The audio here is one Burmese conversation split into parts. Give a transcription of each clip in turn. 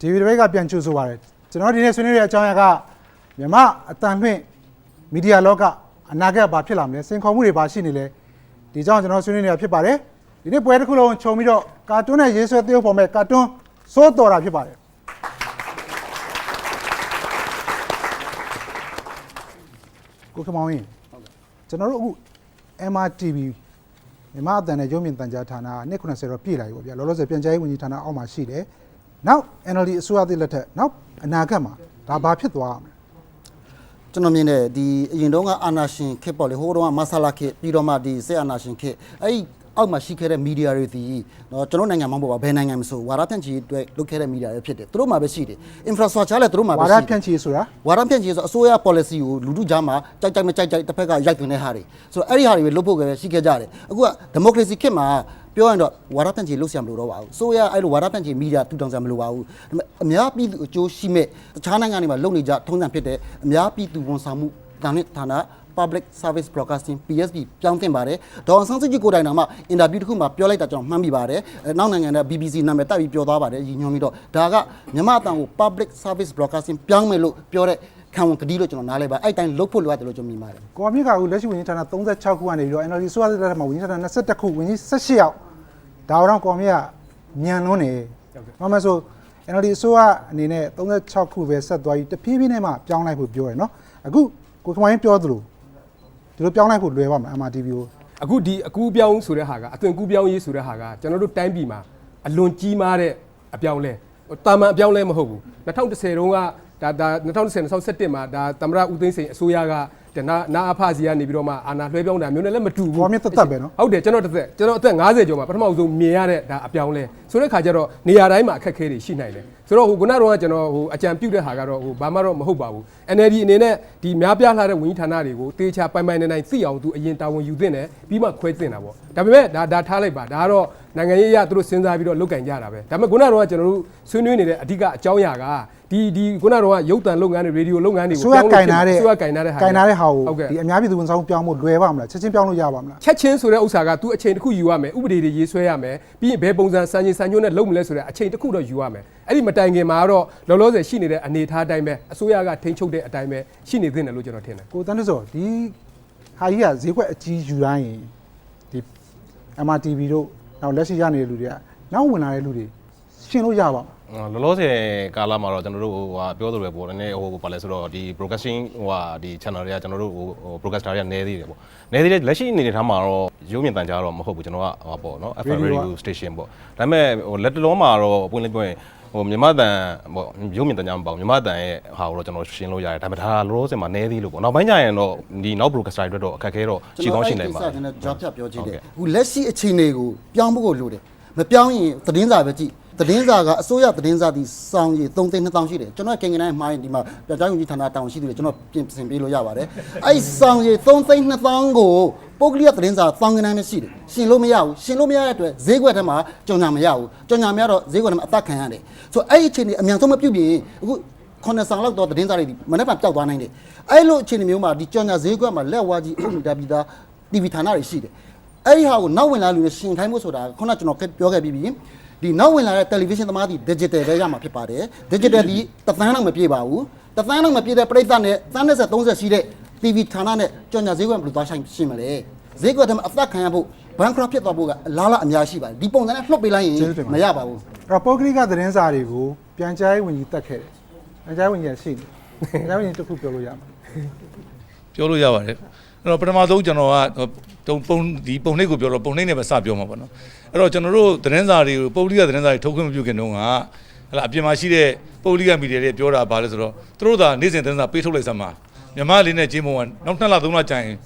ဒီဗီဒီယိုကပြန်ကြိုဆိုပါရယ်ကျွန်တော်ဒီနေ့ဆွေးနွေးတဲ့အကြောင်းအရာကမြမအတန်မှင့်မီဒီယာလောကအနာဂတ်ဘာဖြစ်လာမလဲစင်ခေါ်မှုတွေဘာရှိနေလဲဒီကြောင့်ကျွန်တော်ဆွေးနွေးနေတာဖြစ်ပါတယ်ဒီနေ့ပွဲတစ်ခုလုံးခြုံပြီးတော့ကာတွန်းနဲ့ရေးဆွဲသရုပ်ဖော်မဲ့ကာတွန်းစိုးတော်တာဖြစ်ပါတယ်ကိုခမောင်းရင်ကျွန်တော်တို့အခု MRTV မြန်မာအတန်နဲ့ရုံးမြင့်တန်ကြားဌာနကနှစ်90တော့ပြည့်လာပြီပေါ့ဗျာလောလောဆယ်ပြန်ကြားရေးဝန်ကြီးဌာနအောက်မှာရှိတယ် နောက် NLD အစိုးရသစ်လက်ထက်နောက်အနာဂတ်မှာဒါဘာဖြစ်သွားရမလဲကျွန်တော်မြင်တယ်ဒီအရင်တုန်းကအာနာရှင်ခစ်ပေါ့လေဟိုတုန်းကမဆလာခစ်ပြီးတော့မှဒီစစ်အာနာရှင်ခစ်အဲ့ဒီအောက်မှာရှိခဲ့တဲ့မီဒီယာတွေဒီတော့ကျွန်တော်နိုင်ငံမှာမဟုတ်ပါဘယ်နိုင်ငံမဆိုဝါဒဖြန့်ချီအတွက်လုပ်ခဲ့တဲ့မီဒီယာတွေဖြစ်တယ်သူတို့မှာပဲရှိတယ် infrastructure လည်းသူတို့မှာပဲဝါရှိဒတယ်ဖြန့်ချီဆိုတာဝါဒဖြန့်ချီဆိုအစိုးရ policy ကိုလူထုကြားမှာကြိုက်ကြိုက်မကြိုက်ကြိုက်တစ်ဖက်ကရိုက်သွင်းတဲ့ဟာတွေဆိုတော့အဲ့ဒီဟာတွေပဲလုပ်ဖို့ပဲရှိခဲ့ကြတယ်အခုက democracy ခေတ်မှာ ပြောရင်တော့ဝါဒဖြန့်ချီလုပ်ဆရာမလိုတော့ပါဘူးဆိုရအဲ့လိုဝါဒဖြန့်ချီမီဒီယာထူထောင်ဆရာမလိုပါဘူးဒါပေမဲ့အများပြည်သူအကျိုးရှိမဲ့တခြားနိုင်ငံတွေမှာလုပ်နေကြထုံးစံဖြစ်တဲ့အများပြည်သူဝန်ဆောင်မှုတာနဲ့ဌာန public service broadcasting PSB ပြောင်းတင်ပါတယ်ဒေါအောင်ဆန်းစုကြည်ကိုယ်တိုင်တော်မှအင်တာဗျူးတစ်ခုမှာပြောလိုက်တာကျွန်တော်မှတ်မိပါတယ်အဲနောက်နိုင်ငံတဲ့ BBC နာမည်တက်ပြီးပြောသွားပါတယ်ရည်ညွှန်းပြီးတော့ဒါကမြန်မာအတန်ကို public service broadcasting ပြောင်းမယ်လို့ပြောတဲ့ခံဝန်ကတိလို့ကျွန်တော်နားလဲပါအဲ့တိုင်းလုပ်ဖို့လိုအပ်တယ်လို့ကျွန်တော်မြင်ပါတယ်ကိုအမြင့်ကအခုလက်ရှိဝန်ကြီးဌာန36ခုကနေပြီးတော့ NLD အစိုးရသစ်လက်ထက်မှာဝန်ကြီးဌာန21ခုဝန်ကြီး18ယောက် ဒါတော့ကိုအမြင့်ကမြန်လွန်းနေ။ဘာမှမဆို NLD အစိုးရအနေနဲ့36ခုပဲဆက်သွားပြီးတဖြည်းဖြည်းနဲ့မှပြောင်းလိုက်ဖို့ပြောရယ်နော်။အခုကိုခမိုင်းပြောသလိုဒီလိုပြောင်းလိုက်ဖို့လွယ်ပါမလား MRTV ကိုအခုဒီအကူပြောင်းဆိုတဲ့ဟာကအသွင်ကူးပြောင်းရေးဆိုတဲ့ဟာကကျွန်တော်တို့တိုင်းပြည်မှာအလွန်ကြီးမားတဲ့အပြောင်းလဲဟိုတာမန်အပြောင်းလဲမဟုတ်ဘူး2010တုန်းက ဒါဒါ2010 2017မှာဒါသမရဦးသိန်းစိန်အစိုးရကဒါနာနာအဖစီကနေပြီးတော့မှအာဏာလွှဲပြောင်းတာမျိုးနဲ့လည်းမတူဘူးကိုအမြင့်သက်သက်ပဲနော်ဟုတ်တယ်ကျွန်တော်တစ်သက်ကျွန်တော်အသက်50ကျော်မှာပထမဆုံးမြင်ရတဲ့ဒါအပြောင်းလဲဆိုတဲ့ခါကျတော့နေရာတိုင်းမှာအခက်အခဲတွေရှိနိုင်တယ်ဆိုတော့ဟိုခုနကတော့ကျွန်တော်ဟိုအကြံပြုတဲ့ဟာကတော့ဟိုဘာမှတော့မဟုတ်ပါဘူး NLD အနေနဲ့ဒီများပြားလာတဲ့ဝန်ကြီးဌာနတွေကိုတေချာပိုင်ပိုင်နိုင်နိုင်သိအောင်သူအရင်တာဝန်ယူသင့်တယ်ပြီးမှခွဲသင့်တာပေါ့ဒါပေမဲ့ဒါဒါထားလိုက်ပါဒါကတော့နိုင်ငံရေးအရသူတို့စဉ်းစားပြီးတော့လုပ်ကင်ကြတာပဲဒါပေမဲ့ခုနကတော့ကျွန်တော်တို့ဆွေးနွေးနေတဲ့အဓိကအကြောင်းအရာက ဒီဒီခုနကတော့ရုပ်သံလုပ်ငန်းတွေရေဒီယိုလုပ်ငန်းတွေအစိုးရကင်နာတဲ့အစိုးရကင်နာတဲ့ဟာကင်နာတဲ့ဟာကိုဟုတ်ကဲ့ဒီအများပြည်သူဝန်ဆောင်မှုပြောင်းဖို့လွယ်ပါမလားချက်ချင်းပြောင်းလို့ရပါမလားချက်ချင်းဆိုတဲ့ဥစ္စာက तू အချိန်တစ်ခုယူရမယ်ဥပဒေတွေရေးဆွဲရမယ်ပြီးရင်ဘယ်ပုံစံစံချိန်စံညွှန်းနဲ့လုပ်မလဲဆိုတဲ့အချိန်တစ်ခုတော့ယူရမယ်အဲ့ဒီမတိုင်ခင်မှာကတော့လောလောဆယ်ရှိနေတဲ့အနေအထားအတိုင်းပဲအစိုးရကထိန်းချုပ်တဲ့အတိုင်းပဲရှိနေသင့်တယ်လို့ကျွန်တော်ထင်တယ်ကိုတန်းတစောဒီဟာကြီးကဈေးကွက်အကြီးယူတိုင်းရင်ဒီ MRTV တို့နောက်လက်ရှိရနေတဲ့လူတွေကနောက်ဝင်လာတဲ့လူတွေရှင်းလို့ရပါမလား လောလောဆယ်ကာလမှာတော့ကျွန်တော်တို့ဟိုဟာပြောသလိုပဲပေါ့နည်းနည်းဟိုဘာလဲဆိုတော့ဒီ broadcasting ဟိုဟာဒီ channel တွေကကျွန်တော်တို့ဟို broadcaster တွေကနည်းသေးတယ်ပေါ့နည်းသေးတယ်လက်ရှိအနေနဲ့ထားမှာတော့ရုပ်မြင်တန်ကြားတော့မဟုတ်ဘူးကျွန်တော်ကဟိုပေါ့နော် FM Radio radio station ပေါ့ဒါပေမဲ့ဟိုလက်တလုံးမှာတော့အပွင့်လေးပြောရင်ဟိုမြမတန်ပေါ့ရုပ်မြင်တန်ကြားမပေါ့မြမတန်ရဲ့ဟာကိုတော့ကျွန်တော်ရှင်းလို့ရတယ်ဒါပေမဲ့ဒါလောလောဆယ်မှာနည်းသေးလို့ပေါ့နောက်ပိုင်းကျရင်တော့ဒီနောက် broadcaster တွေအတွက်တော့အခက်အခဲတော့ရှိကောင်းရှိနိုင်ပါကျွန်တတော်ယ်အဲ့ဒီကိစ္စကျွန်တော်ကြောက်ဖြတ်ပြောကြည့်တယ်ဟုတ်ကဲ့အခုလက်ရှိအခြေအနေကိုပြောင်းဖို့ကိုလိုတယ်မပြောင်းရင်သတင်းစာပဲကြည့် သတင်းစာကအစိုးရသတင်းစာဒီစောင်းရည်3သိန်း2000ရှိတယ်ကျွန်တော်ကင်ကင်တိုင်းမှားရင်ဒီမှာပြကြောင်းကြီးဌာနတောင်းရှိတယ်ကျွန်တော်ပြင်ဆင်ပေးလို့ရပါတယ်အဲ့စောင်းရည်3သိန်း2000ကိုပုဂ္ဂလိကသတင်းစာစောင်းကင်တိုင်းပဲရှိတယ်ရှင်လို့မရဘူးရှင်လို့မရတဲ့အတွက်ဈေးကွက်ထဲမှာကြောင်ညာမရဘူးကြောင်ညာမရတော့ဈေးကွက်ထဲမှာအသက်ခံရတယ်ဆိုတော့အဲ့ဒီအခြေအနေအမြန်ဆုံးမပြုတ်ပြင်အခုခုနှစ်ဆောင်လောက်တော့သတင်းစာတွေဒီမနေ့ကပျောက်သွားနိုင်တယ်အဲ့လိုအခြေအနေမျိုးမှာဒီကြောင်ညာဈေးကွက်မှာလက်ဝါးကြီးအုပ်နေတာပြီးသား TV ဌာနတွေရှိတယ်အဲ့ဒီဟာကိုနောက်ဝင်လာလူတွေရှင်ခိုင်းဖို့ဆိုတာခုနကကျွန်တော်ပြောခဲ့ပြီးပြီ ဒီနောက်ဝင်လာတဲ့ television သမားဒီ digital ပဲရမှာဖြစ်ပါတယ် digital ဒီတစ်သန်းလောက်မပြည့်ပါဘူးတစ်သန်းလောက်မပြည့်တဲ့ပြိဿနဲ့သန်း30 30ရှိတဲ့ TV ဌာနနဲ့ကြော်ညာဈေးကွက်ဘယ်လိုသွားဆိုင်ရှင်းမလဲဈေးကွက်ထဲမှာအသက်ခံရဖို့ bankrupt ဖြစ်သွားဖို့ကအလားလားအများရှိပါတယ်ဒီပုံစံနဲ့လှုပ်ပေးလိုက်ရင်ကျေးဇူးတင်ပါမရပါဘူးအဲ့တော့ပုဂ္ဂလိကသတင်းစာတွေကိုပြန်ကြားရေးဝန်ကြီးတက်ခဲ့တယ်ပြန်ကြားရေးဝန်ကြီးကရှိတယ်ပြန်ကြားရေးဝန်ကြီးတစ်ခုပြောလို့ရမှာပြောလို့ရပါတယ် အဲ့တော့ပထမဆုံးကျွန်တော်ကတုံပုံဒီပုံနှိပ်ကိုပြောတော့ပုံနှိပ်နဲ့ပဲစပြောမှာပေါ့နော်အဲ့တော့ကျွန်တော်တို့သတင်းစာတွေကိုပုဂ္ဂလိကသတင်းစာတွေထုတ်ခွင့်မပြုခင်တုန်းကဟလာအပြင်မှာရှိတဲ့ပုဂ္ဂလိကမီဒီယာတွေပြောတာဘာလဲဆိုတော့သူတို့သာနေ့စဉ်သတင်းစာပေးထုတ်လိုက်စမ်းပါမြန်မာလေးနဲ့ဂျင်းမုံကနောက်နှစ်လသုံးလကြာရင်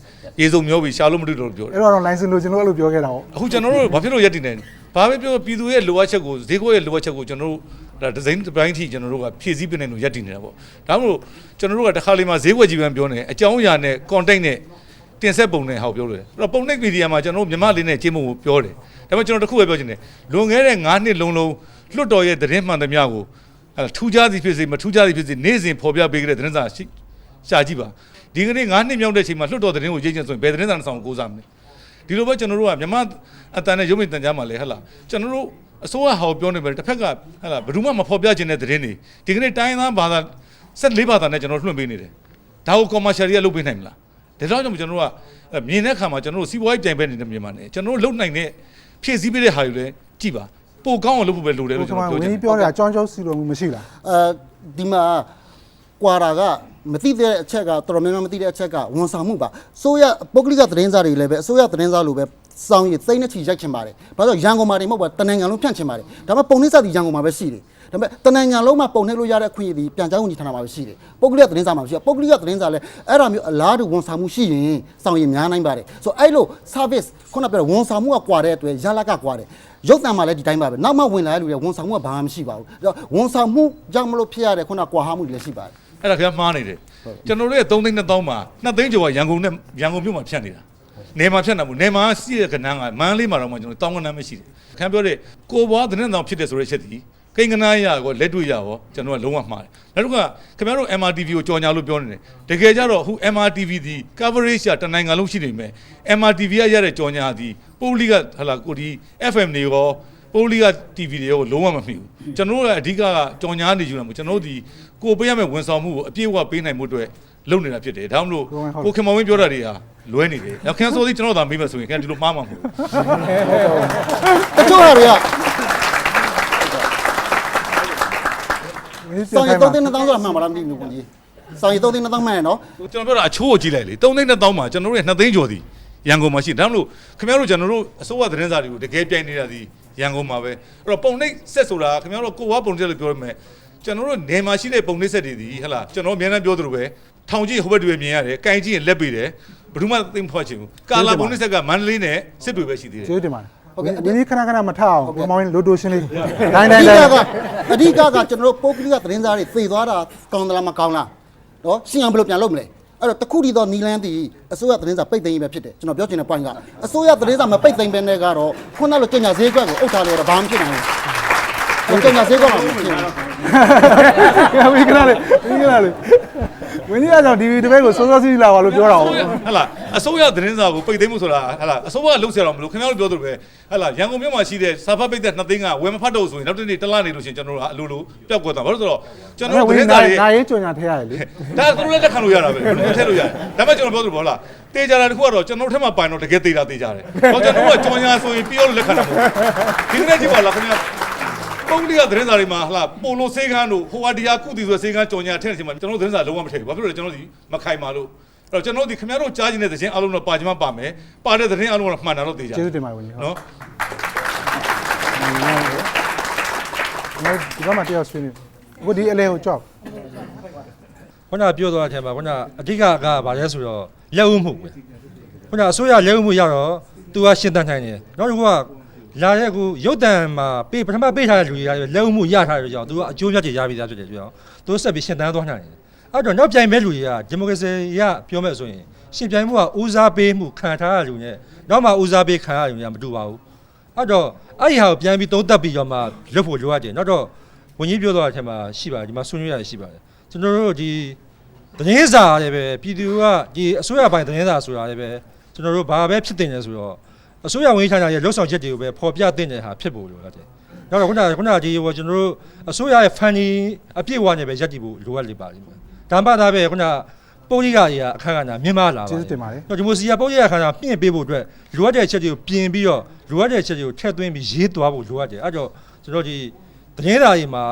ရေစုံမျောပြီးရှာလို့မတွေ့တော့လို့ပြောတယ်အဲ့တော့ license လို့ကျွန်တော်အဲ့လိုပြောခဲ့တာဟုတ်အခုကျွန်တော်တို့ဘာဖြစ်လို့ရက်တည်နေဘာပဲပြောပြည်သူရဲ့လိုအပ်ချက်ကိုဈေးကွက်ရဲ့လိုအပ်ချက်ကိုကျွန်တော်တို့ဒါဒီဇိုင်းတစ်ပိုင်းထိကျွန်တော်တို့ကဖြည့်ဆည်းပြနေလို့ရက်တည်နေတာပေါ့ဒါမှမဟုတ်ကျွန်တော်တို့ကတစ်ခါလေးမှဈေးကွက်ကြီးပဲပြောနေတယ်အကြောင်းအရာနဲ့ content နဲ့ တင်ဆက်ပုံနဲ့ဟောပြောလို့တယ်အဲ့တော့ပုံနှိပ်မီဒီယာမှာကျွန်တော်တို့မြန်မာလေးနဲ့ကျေးမုံကိုပြောတယ်ဒါပေမဲ့ကျွန်တော်တစ်ခုပဲပြောချင်တယ်လွန်ခဲ့တဲ့9နှစ်လုံးလုံးလွတ်တော်ရဲ့သတင်းမှန်သမျှကိုအဲ့ထူးခြားစီဖြစ်စေမထူးခြားစီဖြစ်စေနေ့စဉ်ဖော်ပြပေးကြတဲ့သတင်းစာရှိရှာကြည့်ပါဒီကနေ့9နှစ်မြောက်တဲ့အချိန်မှာလွတ်တော်သတင်းကိုရေးချင်ဆိုရင်ဘယ်သတင်းစာနဲ့ဆောင်ကိုကိုးစားမလဲဒီလိုပဲကျွန်တော်တို့ကမြမအတန်နဲ့ရုပ်မြင်တန်ကြားမှာလဲဟဟလားကျွန်တော်တို့အစိုးရဟောပြောနေမယ်တစ်ဖက်ကဟဲ့လားဘယ်သူမှမဖော်ပြခြင်းတဲ့သတင်းတွေဒီကနေ့တိုင်းသားဘာသာ14ဘာသာနဲ့ကျွန်တော်လွှင့်ပေးနေတယ်ဒါကို commercial တွေကလုပ်ပေးနိုင်မလား ဒါကြောင့်ကျွန်တော်တို့ကမြင်တဲ့အခါမှာကျွန်တော်တို့စီးပွားရေးပြိုင်ဘက်နေတဲ့မြန်မာနဲ့ကျွန်တော်တို့လုံနိုင်တဲ့ဖြည့်ဆည်းပေးတဲ့ဟာတွေလည်းကြည့်ပါပိုကောင်းအောင်လုပ်ဖို့ပဲလိုတယ်ဟိုလို့ကကျွန်မှတော်ဝပြောချင်င်းကြီးပြောတာအကြောင်းကြောင်းစီလိုမှုမရှိလားအဲဒီမှာကွာတာကမသိတဲ့အချက်ကတော်တော်များများမသိတဲ့အချက်ကဝန်ဆောင်မှုပါဆိုရပုဂ္ဂလိကသတင်းစာတွေလည်းပဲအစိုးရသတင်းစာလိုပဲ စောင်းရသိမ့်နဲ့ချီရိုက်ချင်ပါတယ်ဘာလို့လဲရန်ကုန်မှာတွေမဟုတ်ပါတနင်္ဂနွေလုံးဖြန့်ချင်ပါတယ်ဒါပေမဲ့ပုံနှိပ်စာတီရန်ကုန်မှာပဲရှိတယ်ဒါပေမဲ့တနင်္ဂနွေလုံးမှာပုံနှိပ်လို့ရတဲ့အခွင့်အရေးဒီပြန်ကြားဝင်ကြီးဌာနမှာပဲရှိတယ်ပုဂ္ဂလိကသတင်းစာမှာမရှိဘူးပုဂ္ဂလိကသတင်းစာလည်းအဲ့ဒါမျိုးအလားတူဝန်ဆောင်မှုရှိရင်စောင်းရများနိုင်ပါတယ်ဆိုတော့အဲ့လို service ခုနပြောတဲ့ဝန်ဆောင်မှုကကွာတဲ့အတွက်ရလကကွာတယ်ရုပ်တံမှာလည်းဒီတိုင်းပါပဲနောက်မှဝင်လာတဲ့လူတွေဝန်ဆောင်မှုကဘာမှမရှိပါဘူးအဲ့တော့ဝန်ဆောင်မှုကြောင့်မလို့ဖြစ်ရတဲ့ခုနကွာဟမှုတွေလည်းရှိပါတယ်အဲ့ဒါခင်ဗျားမှားနေတယ်ကျွန်တော်တို့ရဲ့3သိန်း2000မှာ2သိန်းကျော်ကရန်ကုန်နဲ့ရန်ကုန်မြို့မှာဖြတ်နေတာ နေမှာဖြတ်နေဘူးနေမှာစီးတဲ့ကဏ္ဍကမန်းလေးမှာတော့မှကျွန်တော်တောင်းကဏ္ဍမရှိတယ်ခင်ဗျားပြောတဲ့ကိုဘွားသတင်းတောင်ဖြစ်တယ်ဆိုတဲ့အချက်ဒီကိန်းကနာရရောလက်တွေ့ရရောကျွန်တော်ကလုံးဝမှားတယ်နောက်တစ်ခါခင်ဗျားတို့ MRTV ကိုကြော်ညာလို့ပြောနေတယ်တကယ်ကြတော့အခု MRTV ဒီ coverage ကတနိုင်ငံလုံးရှိနေမယ် MRTV ကရတဲ့ကြော်ညာဒီပိုလီကဟလာကိုဒီ FM တွေရောပိုလီက TV တွေရောလုံးဝမမှီဘူးကျွန်တော်တို့ကအဓိကကကြော်ညာနေကြတာမို့ကျွန်တော်တို့ဒီကိုပေးရမယ့်ဝန်ဆောင်မှုကိုအပြည့်အဝပေးနိုင်မှုအတွက်လုပ်နေတာဖြစ်တယ်ဒါမှမဟုတ်ကိုခင်မောင်ဝင်းပြောတာတွေဟာ လွဲနေတယ်။ခင်ဗျားဆိုသည်ကျွန်တော်သာမေးမှဆိုရင်ခင်ဗျားဒီလိုမှားမှာမဟုတ်ဘူးတချို့ဟာတွေကဝင်းကြီးစောင်းရပြန်3သိန်း2000ဆိုတာမှန်ပါလားမသိဘူးကွန်ကြီးစောင်းရ3သိန်း2000မှန်ရနော်။ကျွန်တော်ပြောတာအချိုးကိုကြည့်လိုက်လေ။3သိန်း1000မှာကျွန်တော်တို့ရဲ့2သိန်းကျော်သည်ရန်ကုန်မှာရှိတယ်။ဒါမှမဟုတ်ခင်ဗျားတို့ကျွန်တော်တို့အစိုးရသတင်းစာတွေကိုတကယ်ပြိုင်နေတာဒီရန်ကုန်မှာပဲ။အဲ့တော့ပုံနှိပ်ဆက်ဆိုတာခင်ဗျားတို့ကိုဝါပုံနှိပ်လို့ပြောရမယ်။ကျွန်တော်တို့နေမှာရှိတဲ့ပုံနှိပ်ဆက်တွေဒီဟဟလားကျွန်တော်အများနဲ့ပြောသလိုပဲထောင်ကြီးဟိုဘက်တွေပဲမြင်ရတယ်။ကင်ကြီးရင်လက်ပေးတယ်။ ဘယ်သူမှသိမဖွဲ့ချင်ဘူး။ကာလာပုံနှိပ်ဆက်ကမန္တလေးနဲ့စစ်တွေပဲရှိသေးတယ် ကျေးဇူးတင်ပါတယ်ဟုတ်ကဲ့ဝင်းကြီးခဏခဏမထအောင်ကိုမောင်လိုတိုရှင်းလေးအနိုင်နိုင်ဓိနိုင်ကအဓိကကကျွန်တော်တို့ပုဂ္ဂလိကသတင်းစာတွေသေသွားတာကောင်းသလားမကောင်းလားနော်ရှင်းအောင်ဘယ်လိုပြန်လုပ်မလဲအဲ့တော့တခုတည်းသောနီလန်းတီအစိုးရသတင်းစာပိတ်သိမ်းရေးပဲဖြစ်တယ်ကျွန်တော်ပြောချင်တဲ့ point ကအစိုးရသတင်းစာမပိတ်သိမ်းဘဲနဲ့ကတော့ခုနလိုကျညာဈေးကွက်ကိုအုပ်ထားလို့တော့ဘာမှဖြစ်နိုင်ဘူးကျညာဈေးကွက်မှာမဖြစ်ဘူးဝင်းခဏလေးဝင်းခဏလေး ဝင်းကြီးအကြောင်းဒီတပည့်ကိုစောစောစီးလာပါလို့ပြောတာဟုတ်ဟဟလာအစိုးရသတင်းစာကိုပိတ်သိမ်းမှုဆိုတာဟလာအစိုးရလှုပ်ရှားတော့မလို့ခင်ဗျားတို့ပြောသလိုပဲဟလာရန်ကုန်မြို့မှာရှိတဲ့စာဖတ်ပိတ်သက်နှစ်သိန်းကဝယ်မဖတ်တော့ဆိုရင်နောက်တစ်နေ့တစ်လနေလို့ရှိရင်ကျွန်တော်တို့ကအလိုလိုပျောက်ကွက်သွားဘာလို့ဆိုတော့ကျွန်တော်တို့ဝသတင်းင်းစာနာတွေ နာရေးကြွညာထဲရတယ်လေ ဒါသူတို့လည်းလက်ခံလို့ရတာပဲဘယ်လိုမှထည့်လို့ရတယ်ဒါပေမဲ့ကျွန်တော်ပြောသလိုပေါ့လားတေချာတာတခုကတော့ကျွန်တော်တို့ထက်မှပိုင်တော့တကယ်သေးတာသေးကြတယ်ဟောကျွန်တော်တို့ကကြော်ညာဆိုရင်ပြောလို့လက်ခံတာမဟုတ်ဘူးဒီနေ့ကြည့်ပါလားခင်ဗျာ ပုံလီကသတင်းစာတွေမှာဟလာပိုလိုစေးကန်းတို့ဟိုဝါဒီယာကုတီဆိုစေးကန်းကြော်ညာထည့်နေချိန်မှာကျွန်တော်တို့သတင်းစာလုံးဝမထည့်ဘူးဘာဖြစ်လို့လဲကျွန်တော်တို့ဒီမခိုင်ပါလို့အဲ့တော့ကျွန်တော်တို့ဒီခင်ဗျားတို့ကြားကျင်တဲ့သတင်းအလုံးတော့ပါချင်မှပါမယ်ပါတဲ့သတင်းအလုံးတော့မှန်တာတော့သိကြကျေးဇူးတင်ပါတယ်ဝင်းကြီးဟုတ်နော်နော်ဒီကမှတရားဆွေးနေအခုဒီအလဲကိုကြောက်ခုနကပြောသွားတဲ့အထက်မှာခုနအဓိကကဘာလဲဆိုတော့လက်ဦးမှုပဲခုနအစိုးရလက်ဦးမှုရတော့သူကရှင်းတန်းနိုင်တယ်နောက်တစ်ခုက လာတဲ့အခုရုတ်တံမှာပေးပထမပေးထားတဲ့လူတွေကလက်ဦးမှုရထားတဲ့ကြောင့်သူကအကျိုးမြတ်တွေရပြီးသားဖြစ်တယ်ဆိုတော့သူဆက်ပြီးရှင်းတန်းသွားနိုင်တယ်အဲ့တော့နောက်ပြိုင်မဲ့လူတွေကဒီမိုကရေစီရပြောမဲ့ဆိုရင်ရှင်းပြိုင်မှုကဦးစားပေးမှုခံထားရတဲ့လူနဲ့နောက်မှဦးစားပေးခံရတဲ့လူတွေကမတူပါဘူးအဲ့တော့အဲ့ဒီဟာကိုပြန်ပြီးသုံးသပ်ပြီးတော့မှလုပ်ဖို့လိုအပ်တယ်နောက်တော့ဝန်ကြီးပြောသွားတဲ့အထက်မှာရှိပါတယ်ဒီမှာဆွေးနွေးရတယ်ရှိပါတယ်ကျွန်တော်တို့ဒီသတင်းစာလည်းပဲပြည်သူကဒီအစိုးရပိုင်းသတင်းစာဆိုတာလည်းပဲကျွန်တော်တို့ဘာပဲဖြစ်တင်လဲဆိုတော့ အစိုးရဝန်ကြီးဌာနရဲ့လှုပ်ဆောင်ချက်တွေကိုပဲဖော်ပြတင်တဲ့ဟာဖြစ်ဖို့လိုရတယ်။နောက်တော့ခုနကခုနကဒီဟိုကျွန်တော်တို့အစိုးရရဲ့ funding အပြည့်အဝနဲ့ပဲရပ်တည်ဖို့လိုအပ်လိမ့်ပါလိမ့်မယ်။ဒါမှသာပဲခုနပုဂ္ဂိကကြီးကအခက်အခဲမြင့်မားလာပါကျေးဇူးတင်ပါတယ်တော့ဒီမိုစီယာပုဂ္ဂိကခန္ဓာမြင့်ပေးဖို့အတွက်လိုအပ်တဲ့ချက်တွေကိုပြင်ပြီးတော့လိုအပ်တဲ့ချက်တွေကိုထည့်သွင်းပြီးရေးသွားဖို့လိုအပ်တယ်။အဲတော့ကျွန်တော်ဒီသတင်းစာတွေမှာ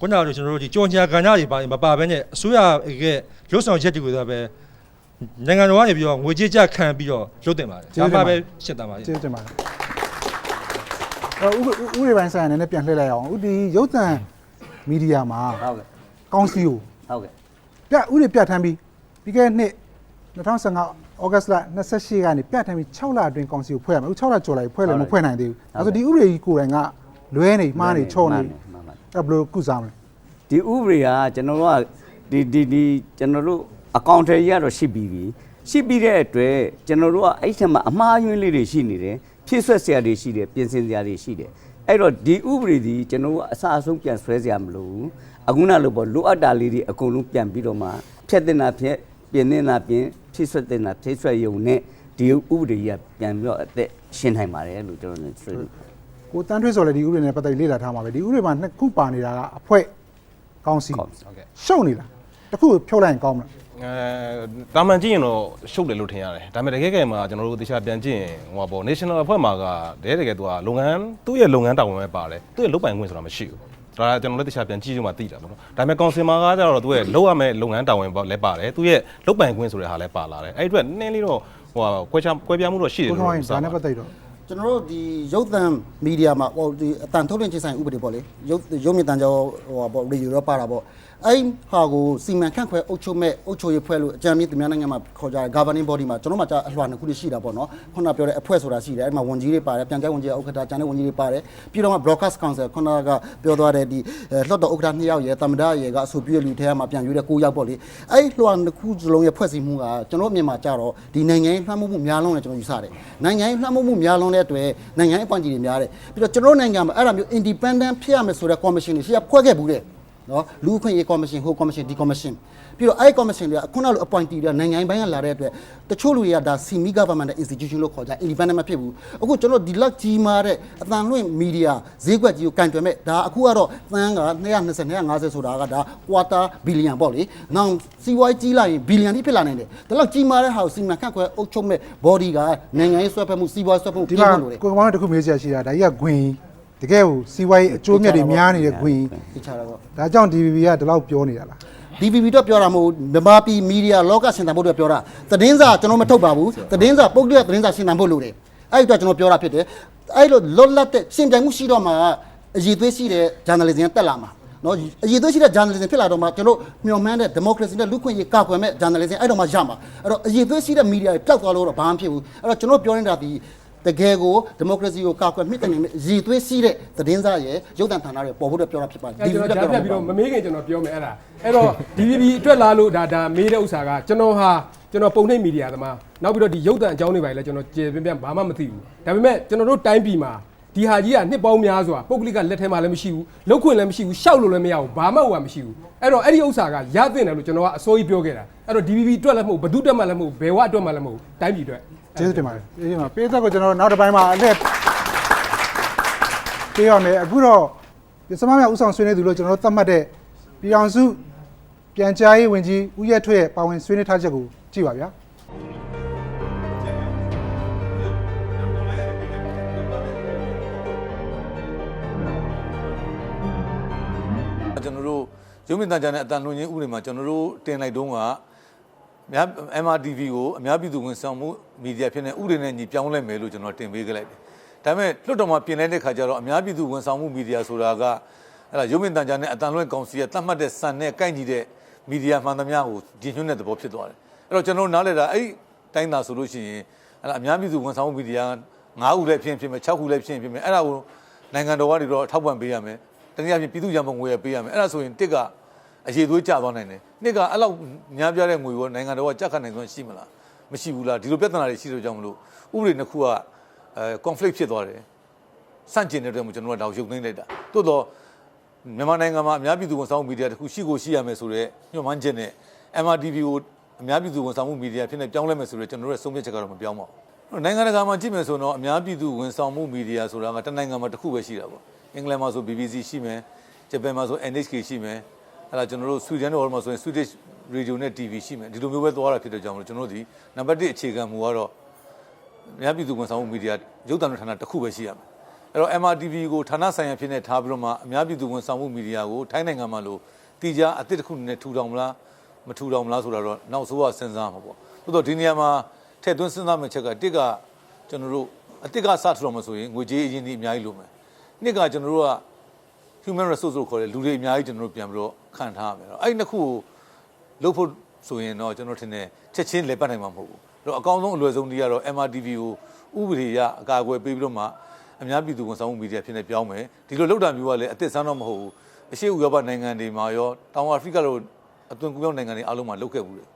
ခုနကကျွန်တော်တို့ဒီကြော်ညာကဏ္ဍတွေပါမပါဘဲနဲ့အစိုးရရဲ့လွတ်ဆောင်ချက်တွေကိုသာပဲ နိုင်ငံတော်ကနေပြီးတော့ငွေကြေးကြခံပြီးတော့လွတ်တင်ပါတယ်။ဒါမှပဲရှင်းတာပါလေ ကျေးဇူးတင်ပါတယ်အဲဥဥဥရေပိုင်းဆိုင်ရာနည်းနည်းပြန်လှည့်လိုက်အောင်ဥဒီရုပ်သံမီဒီယာမှာဟုတ်ကဲ့ကောင်းစီကိုဟုတ်ကဲ့ပြဥတွေပြတ်ထမ်းပြီးပြီးခဲ့တဲ့နှစ်2015ဩဂတ်စ်လ28ကနေပြတ်ထမ်းပြီး6လအတွင်းကောင်းစီကိုဖွဲ့ရမယ်အခု6လကျော်လာပြီဖွဲ့လည်းမဖွဲ့နိုင်သေးဘူးအဲဆိုဒီဥတွေကြီးကိုယ်တိုင်ကလွဲနေမှားနေချော့နေမှန်မှန်မှန်အဲ့ဘယ်လိုကုစားမလဲ ဒီဥပဒေကကျွန်တော်တို့ကဒီဒီဒီကျွန်တော်တို့ အကောင့်ထဲကြီးကတော့ရှိပြီးပြီရှိပြီးတဲ့အတွက်ကျွန်တော်တို့ကအဲ့ထက်မှာအမှားယွင်းလေးတွေရှိနေတယ်ဖြည့်ဆွက်စရာတွေရှိတယ်ပြင်ဆင်စရာတွေရှိတယ်အဲ့တော့ဒီဥပဒေဒီကျွန်တော်တို့ကအစအဆုံးပြန်ဆွဲစရာမလိုဘူးအခုနလိုပေါ့လိုအပ်တာလေးတွေအကုန်လုံးပြန်ပြီးတော့မှဖြတ်တင်တာဖြတ်ပြင်နေတာပြင်ဖြည့်ဆွက်တင်တာဖြည့်ဆွက်ရုံနဲ့ဒီဥပဒေကြီးကပြန်ပြီးတော့အသက်ရှင်းနိုင်ပါတယ်လို့ကျွန်တော်လည်းဆွေးနွေးကိုကိုတန်းထွေးဆိုလည်းဒီဥပဒေနဲ့ပတ်သက်ပြီးလေ့လာထားမှာပဲဒီဥပဒေမှာနှစ်ခုပါနေတာကအဖွဲ့ကောင်းစီဟုတ်ကဲ့ရှုံနေတာတစ်ခုဖြုတ်လိုက်ရင်ကောင်းမလား အဲတာမန်ကြည့်ရင်တော့ရှုပ်တယ်လို့ထင်ရတယ်ဒါပေမဲ့တကယ်ကဲမှာကျွန်တော်တို့တခြားပြန်ကြည့်ရင်ဟိုပါပေါ့ national အဖွဲ့မှာကတကယ်တကယ်သူကလုပ်ငန်းသူ့ရဲ့လုပ်ငန်းတာဝန်ပဲပါတယ်သူ့ရဲ့လုပ်ပိုင်ခွင့်ဆိုတာမရှိဘူးဒါကကျွန်တော်လည်းတခြားပြန်ကြည့်ကြမှသိတာပေါ့နော်ဒါပေမဲ့ consumer ကကျတော့သူ့ရဲ့လုပ်ရမယ့်လုပ်ငန်းတာဝန်ပေါ့လည်းပါတယ်သူ့ရဲ့လုပ်ပိုင်ခွင့်ဆိုတဲ့ဟာလည်းပါလာတယ်အဲ့ဒီအတွက်နည်းနည်းလေးတော့ဟိုပါကွဲခြားကွဲပြားမှုတော့ရှိတယ်ကိုလို့ထောင်းရင်ဒါနဲ့ပတ်သက်တော့ ကျွန်တော်တို့ဒီရုပ်သံမီဒီယာမှာဟိုဒီအတန်ထုတ်လွှင့်ခြင်းဆိုင်ဥပဒေပေါ့လေရုပ်ရုပ်မြင့်တန်ကြောဟိုပေါ့ရေဒီယိုတော့ပါတာပေါ့အဲ့ဟာကိုစီမံခန့်ခွဲအုပ်ချုပ်မဲ့အုပ်ချုပ်ရေးဖွဲ့လို့အကြံပေးသူများနိုင်ငံမှာခေါ်ကြတဲ့ governing body မှာကျွန်တော်မှကြာအလွှာနှစ်ခုရှိတာပေါ့နော်ခုနပြောတဲ့အဖွဲ့ဆိုတာရှိတယ်အဲ့မှာဝန်ကြီးတွေပါတယ်ပြန်ကြားဝန်ကြီးဥက္ကဋ္ဌကျန်တဲ့ဝန်ကြီးတွေပါတယ်ပြီးတော့မှ broadcast council ခုနကပြောသွားတဲ့ဒီလွှတ်တော်ဥက္ကဋ္ဌနှစ်ယောက်ရယ်တမ္မဒရယ်ကအဆိုပြုတဲ့လူထဲမှာပြန်ရွေးတဲ့9ယောက်ပေါ့လေအဲ့လွှာနှစ်ခုစလုံးရဲ့ဖွဲ့စည်းမှုကကျွန်တော်မြန်မာကြတော့ဒီနိုင်ငံရေးလွှမ်းမိုးမှုများလုံးနဲ့ကျွန်တော်ယူဆတယ်နိုင်ငံရေးလွှမ်းမိုးမှုများလုံးတဲ့အတွက်နိုင်ငံရေးအပန်းကြီးတွေများတယ်ပြီးတော့ကျွန်တော်နိုင်ငံမှာအဲ့ဒါမျိုး independent ဖြစ်ရမယ်ဆိုတဲ့ commission တွေရှိရဖွဲ့ခဲ့ဘူးတဲ့ နော်လူ့အခွင့်အရေးကော်မရှင်ဟိုကော်မရှင်ဒီကော်မရှင်ပြီးတော့အဲ့ကော်မရှင်တွေကခုနလို appointee တွေနိုင်ငံရေးဘိုင်းကလာတဲ့အတွက်တချို့လူတွေကဒါ semi government institution လို့ခေါ်ကြ independent မဖြစ်ဘူးအခုကျွန်တော်ဒီလောက်ကြီးမားတဲ့အတန်လွင့်မီဒီယာဈေးကွက်ကြီးကိုကန်တွယ်မဲ့ဒါအခုကတော့သန်းက220 250ဆိုတာကဒါ quarter billion ပေါ့လေနောက်စီးပွားရေးကြီးလာရင် billion တိဖြစ်လာနိုင်တယ်ဒါလောက်ကြီးမားတဲ့ဟာကိုစီမံခန့်ခွဲအုပ်ချုပ်မဲ့ body ကနိုင်ငံရေးဆွဲဖက်မှုစီးပွားရေးဆွဲဖက်မှုဒီပြင်းမှာထန်လို့လေကိုကမောင်းတစ်ခုမေးစရာရှိတာဒါကြီးကဂွင် တကယ်ကိုစီးပွားရေးအကျိုးမြတ်တွေများနေတဲ့ဂွင်သိချတာပေါ့ ဒါကြောင့် DVB ကဒီလောက်ပြောနေတာလား DVB တော့ပြောတာမဟုတ်ဘူးမြန်မာပြည်မီဒီယာလောကရှင်သန်ဖို့တော့ပြောတာသတင်းစာကျွန်တော်မထုတ်ပါဘူးသတင်းစာပုဂ္ဂလိကသတင်းစာရှင်သန်ဖို့လိုတယ်အဲ့ဒီတော့ကျွန်တော်ပြောတာဖြစ်တယ်အဲ့လိုလွတ်လပ်တဲ့ရှင်ပြိုင်မှုရှိတော့မှအည်သွေးရှိတဲ့ journalism တက်လာမှာနော်အည်သွေးရှိတဲ့ journalism ဖြစ်လာတော့မှကျွန်တော်မျှော်မှန်းတဲ့ democracy နဲ့လူ့ခွင့်ရေးကာကွယ်မဲ့ journalism အဲ့တော့မှရမှာအဲ့တော့အည်သွေးရှိတဲ့ media တွေပျောက်သွားလို့တော့ဘာမှမဖြစ်ဘူးအဲ့တော့ကျွန်တော်ပြောနေတာဒီ တကယ်ကို democracy ကိုကာကွယ်မြင့်တင်နေမဲ့ရည်သွေးရှိတဲ့သတင်းစာရဲ့ရုပ်သံဌာနတွေပေါ်ဖို့တော့ပြောတာဖြစ်ပါတယ်အဲ့ကျွန်တော် DVB ကြားဖြတ်ပြီးတော့မမေးခင်ကျွန်တော်ပြောမယ်အဲ့ဒါအဲ့တော့ DVB အတွက်လာလို့ဒါဒါမေးတဲ့ဥစ္စာကကျွန်တော်ဟာကျွန်တော်ပုံနှိပ်မီဒီယာသမားနောက်ပြီးတော့ဒီရုပ်သံအကြောင်းတွေပါလေကျွန်တော်ကျေပြင်းပြဘာမှမသိဘူးဒါပေမဲ့ကျွန်တော်တို့တိုင်းပြည်မှာဒီဟာကြီးကနှစ်ပေါင်းများစွာပုဂ္ဂလိကလက်ထဲမှာလည်းမရှိဘူးလောက်ခွင့်လည်းမရှိဘူးရှောက်လို့လည်းမရဘူးဘာမှဟိုကမရှိဘူးအဲ့တော့အဲ့ဒီဥစ္စာကရသင့်တယ်လို့ကျွန်တော်ကအစိုးရပြောခဲ့တာအဲ့တော့ DVB အတွက်လည်းမဟုတ်ဘယ်သူအတွက်မှလည်းမဟုတ်ဘယ်ဝအတွက်မှလည်းမဟုတ်တိုင်းပြည်အတွက် ကျေးဇူးတင်ပါတယ်ကျေးဇူးတင်ပါပေးသက်ကိုကျွန်တော်တို့နောက်တစ်ပိုင်းမှာအလှည့်ပေးရမယ်အခုတော့ဒီစမမြောက်ဥဆောင်ဆွေးနွေးသူလို့ကျွန်တော်တို့သတ်မှတ်တဲ့ပြည်အောင်စုပြန်ကြားရေးဝန်ကြီးဦးရက်ထွေးရဲ့ပါဝင်ဆွေးနွေးထားချက်ကိုကြည့်ပါဗျာကျွန်တော်တို့ရုံးမြင့်တန်ကြတဲ့အတန်လွန်ချင်းဥပဒေမှာကျွန်တော်တို့တင်လိုက်တုန်းက များ MRTV ကိုအများပြည်သူဝန်ဆောင်မှုမီဒီယာဖြစ်နေဥပဒေနဲ့ညီပြောင်းလဲမယ်လို့ကျွန်တော်တင်ပေးခဲ့လိုက်တယ်။ဒါပေမဲ့လွှတ်တော်မှာပြင်လိုက်တဲ့ခါကျတော့အများပြည်သူဝန်ဆောင်မှုမီဒီယာဆိုတာကအဲ့ဒါရုံးမြင့်တန်ကြတဲ့အတန်လွန်ကောင်စီရဲ့သတ်မှတ်တဲ့စံနဲ့ကိုက်ညီတဲ့မီဒီယာမှန်သမျှကိုဒီညွှန်းတဲ့သဘောဖြစ်သွားတယ်။အဲ့တော့ကျွန်တော်တို့နားလည်တာအဲ့ဒီတိုင်းသာဆိုလို့ရှိရင်အဲ့ဒါအများပြည်သူဝန်ဆောင်မှုမီဒီယာ9ခုလည်းဖြစ်ရင်ဖြစ်မယ်6ခုလည်းဖြစ်ရင်ဖြစ်မယ်အဲ့ဒါကိုနိုင်ငံတော်ကနေတော့ထောက်ပံ့ပေးရမယ်။တနည်းအားဖြင့်ပြည်သူ့ရန်ပုံငွေရပေးရမယ်အဲ့ဒါဆိုရင်တစ်က အရေးသွေးကျသွားနိုင်တယ်နှစ်ကအဲ့လောက်များပြားတဲ့ငွေရောနိုင်ငံတော်ကကြက်ခတ်နိုင်စွမ်းရှိမလားမရှိဘူးလားဒီလိုပြဿနာတွေရှိလို့ကြောင့်မလို့ဥပဒေနှစ်ခုကအဲ conflict ဖြစ်သွားတယ်စန့်ကျင်တဲ့အတွက်ကျွန်တော်တို့ကဒါကိုရုပ်သိမ်းလိုက်တာတိုးတော့မြန်မာနိုင်ငံမှာအများပြည်သူဝန်ဆောင်မှုမီဒီယာတစ်ခုရှိကိုရှိရမယ်ဆိုတော့ညှို့မှန်းချက်နဲ့ MRTV ကိုအများပြည်သူဝန်ဆောင်မှုမီဒီယာဖြစ်နေပြောင်းလဲမယ်ဆိုတော့ကျွန်တော်တို့ရဲ့ဆုံးဖြတ်ချက်ကတော့မပြောင်းပါဘူးနိုင်ငံတကာမှာကြည့်မယ်ဆိုတော့အများပြည်သူဝန်ဆောင်မှုမီဒီယာဆိုတာကတနိုင်ငံမှာတစ်ခုပဲရှိတာပေါ့အင်္ဂလန်မှာဆို BBC ရှိမယ်ဂျပန်မှာဆို NHK ရှိမယ် အဲ့ဒါကျွန်တော်တို့ဆွီဒင်တော်မှာဆိုရင် Swedish Radio နဲ့ TV ရှိမယ်ဒီလိုမျိုးပဲသွားတာဖြစ်တဲ့ကြောင့်မလို့ကျွန်တော်တို့ဒီနံပါတ်1အခြေခံမူကတော့အများပြည်သူဝန်ဆောင်မှုမီဒီယာရုပ်သံဌာနတစ်ခုပဲရှိရမယ်အဲ့တော့ MRTV ကိုဌာနဆိုင်ရာဖြစ်နေထားပြီးတော့မှအများပြည်သူဝန်ဆောင်မှုမီဒီယာကိုထိုင်းနိုင်ငံမှာလို့တီကြားအသစ်တစ်ခုနဲ့ထူထောင်မလားမထူထောင်မလားဆိုတာတော့နောက်ဆိုးကစဉ်းစားမှာပေါ့သို့တော့ဒီနေရာမှာထည့်သွင်းစဉ်းစားမယ့်ချက်ကတစ်ကကျွန်တော်တို့အတစ်ကစထူထောင်မှာဆိုရင်ငွေကြေးအရင်ကြီးအများကြီးလိုမယ်နှစ်ကကျွန်တော်တို့က human resource လို့ခေါ်တယ်လူတွေအများကြီးကျွန်တော်တို့ပြန်ပြီးတော့ခံထားရမယ်တော့အဲ့ဒီနှစ်ခုကိုလုပ်ဖို့ဆိုရင်တော့ကျွန်တော်ထင်တယ်ချက်ချင်းလဲပတ်နိုင်မှာမဟုတ်ဘူးအဲ့တော့အကောင်းဆုံးအလွယ်ဆုံးဒီကတော့ MRTV ကိုဥပဒေရအကာအကွယ်ပေးပြီးတော့မှအများပြည်သူဝန်ဆောင်မှုမီဒီယာဖြစ်နေပြောင်းမယ်ဒီလိုလောက်တာမျိုးကလည်းအသစ်ဆန်းတော့မဟုတ်ဘူးအရှေ့ဥရောပနိုင်ငံတွေမှာရောတောင်အာဖရိကလိုအသွင်ကူးပြောင်းနိုင်ငံတွေအားလုံးမှာလုပ်ခဲ့ဘူးတယ်